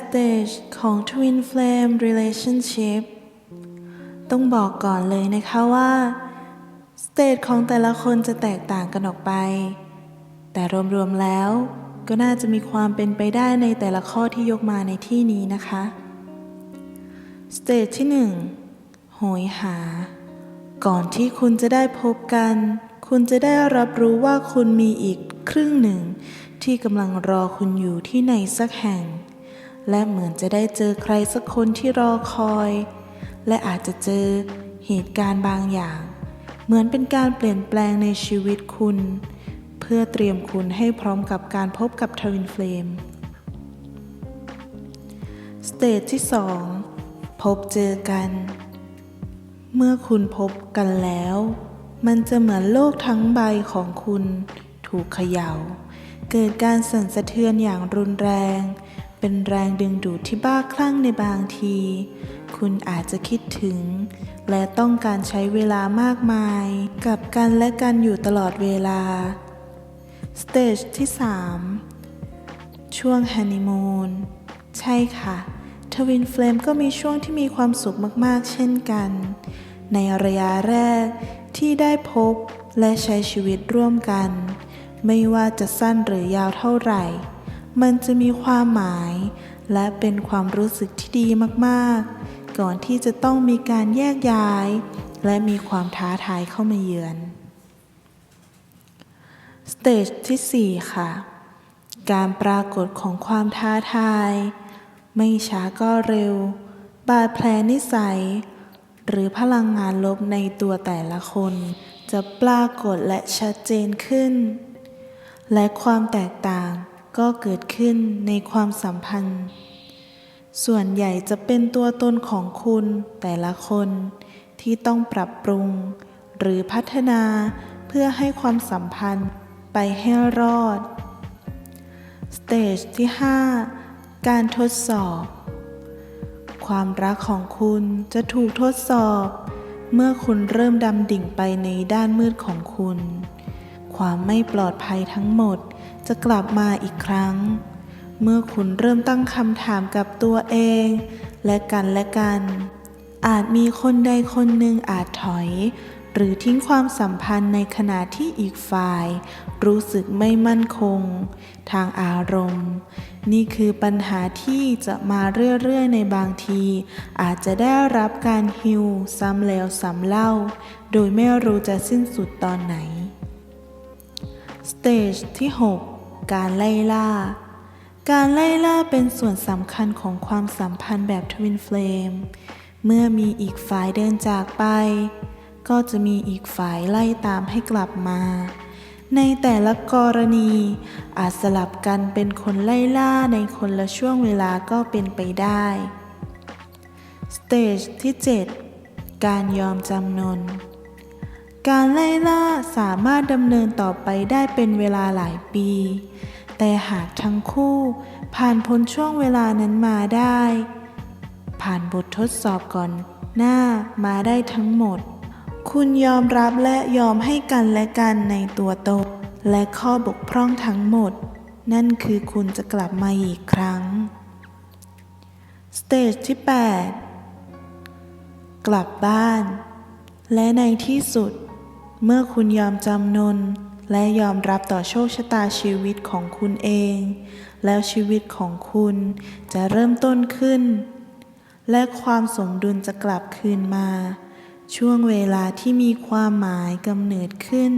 stage ของ Twin Flame Relationship ต้องบอกก่อนเลยนะคะว่า สเตจของแต่ละคนจะแตกต่างกันออกไป แต่รวมๆแล้วก็น่าจะมีความเป็นไปได้ในแต่ละข้อที่ยกมาในที่นี้นะคะสเตจที่ 1 โหยหา ก่อนที่คุณจะได้พบกัน คุณจะได้รับรู้ว่าคุณมีอีกครึ่งหนึ่งที่กำลังรอคุณอยู่ที่ไหนสักแห่ง และเหมือนจะได้เจอใครสักคนที่รอคอย และอาจจะเจอเหตุการณ์บางอย่าง เหมือนเป็นการเปลี่ยนแปลงในชีวิตคุณ เพื่อเตรียมคุณให้พร้อมกับการพบกับทวินเฟลมสเตจที่ 2 พบเจอกัน เมื่อคุณพบกันแล้ว มันจะเหมือนโลกทั้งใบของคุณ ถูกเขยา่า เกิดการสั่นสะเทือนอย่างรุนแรง เป็นแรงดึงดูดที่บ้าคลั่งในบางที คุณอาจจะคิดถึง และต้องการใช้เวลามากมาย กับกันและกันอยู่ตลอดเวลา สเตจที่ 3 ช่วงฮันนีมูนใช่ค่ะ ทวินเฟลมก็มีช่วงที่มีความสุขมากๆ เช่นกัน ในระยะแรกที่ได้พบและใช้ชีวิตร่วมกัน ไม่ว่าจะสั้นหรือยาวเท่าไหร่ มันจะมีความหมาย และเป็นความรู้สึกที่ดีมากๆ ก่อนที่จะต้องมีการแยกย้าย และมีความท้าทายเข้ามาเยือน สเตจที่ 4 ค่ะ การปรากฏของความท้าทาย ไม่ช้าก็เร็ว บาดแผลนิสัย หรือพลังงานลบในตัวแต่ละคน จะปรากฏและชัดเจนขึ้น และความแตกต่าง ก็เกิดขึ้นในความสัมพันธ์ ส่วนใหญ่จะเป็นตัวตนของคุณแต่ละคนที่ต้องปรับปรุง หรือพัฒนาเพื่อให้ความสัมพันธ์ไปให้รอด สเตจที่ 5 การทดสอบ ความรักของคุณจะถูกทดสอบ เมื่อคุณเริ่มดำดิ่งไปในด้านมืดของคุณ ความไม่ปลอดภัยทั้งหมด จะกลับมาอีกครั้ง เมื่อคุณเริ่มตั้งคำถามกับตัวเอง และกันและกัน อาจมีคนใดคนหนึ่งอาจถอย หรือทิ้งความสัมพันธ์ในขณะที่อีกฝ่าย รู้สึกไม่มั่นคง ทางอารมณ์ นี่คือปัญหาที่จะมาเรื่อยๆในบางที อาจจะได้รับการฮิวซ้ำแล้วซ้ำเล่า โดยไม่รู้จะสิ้นสุดตอนไหน สเตจที่ 6 การไล่ล่า การไล่ล่าเป็นส่วนสำคัญของความสัมพันธ์แบบทวินเฟลม เมื่อมีอีกฝ่ายเดินจากไป ก็จะมีอีกฝ่ายไล่ตามให้กลับมา ในแต่ละกรณี อาจสลับกันเป็นคนไล่ล่าในคนละช่วงเวลาก็เป็นไปได้สเตจที่ 7 การยอมจำนน การไล่ล่าสามารถดำเนินต่อไปได้เป็นเวลาหลายปี แต่หากทั้งคู่ผ่านพ้นช่วงเวลานั้นมาได้ ผ่านบททดสอบก่อนหน้ามาได้ทั้งหมด คุณยอมรับและยอมให้กันและกันในตัวตนและข้อบกพร่องทั้งหมด นั่นคือคุณจะกลับมาอีกครั้ง สเตจที่ 8 กลับบ้าน และในที่สุด เมื่อคุณยอมจำนน และยอมรับต่อโชคชะตาชีวิตของคุณเอง แล้วชีวิตของคุณจะเริ่มต้นขึ้น และความสมดุลจะกลับคืนมา ช่วงเวลาที่มีความหมายกำเนิดขึ้น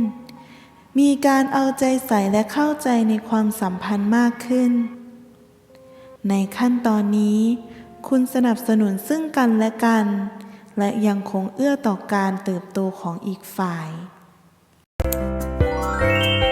มีการเอาใจใส่และเข้าใจในความสัมพันธ์มากขึ้น ในขั้นตอนนี้ คุณสนับสนุนซึ่งกันและกันและยังคงเอื้อต่อการเติบโตของอีกฝ่าย Thank you.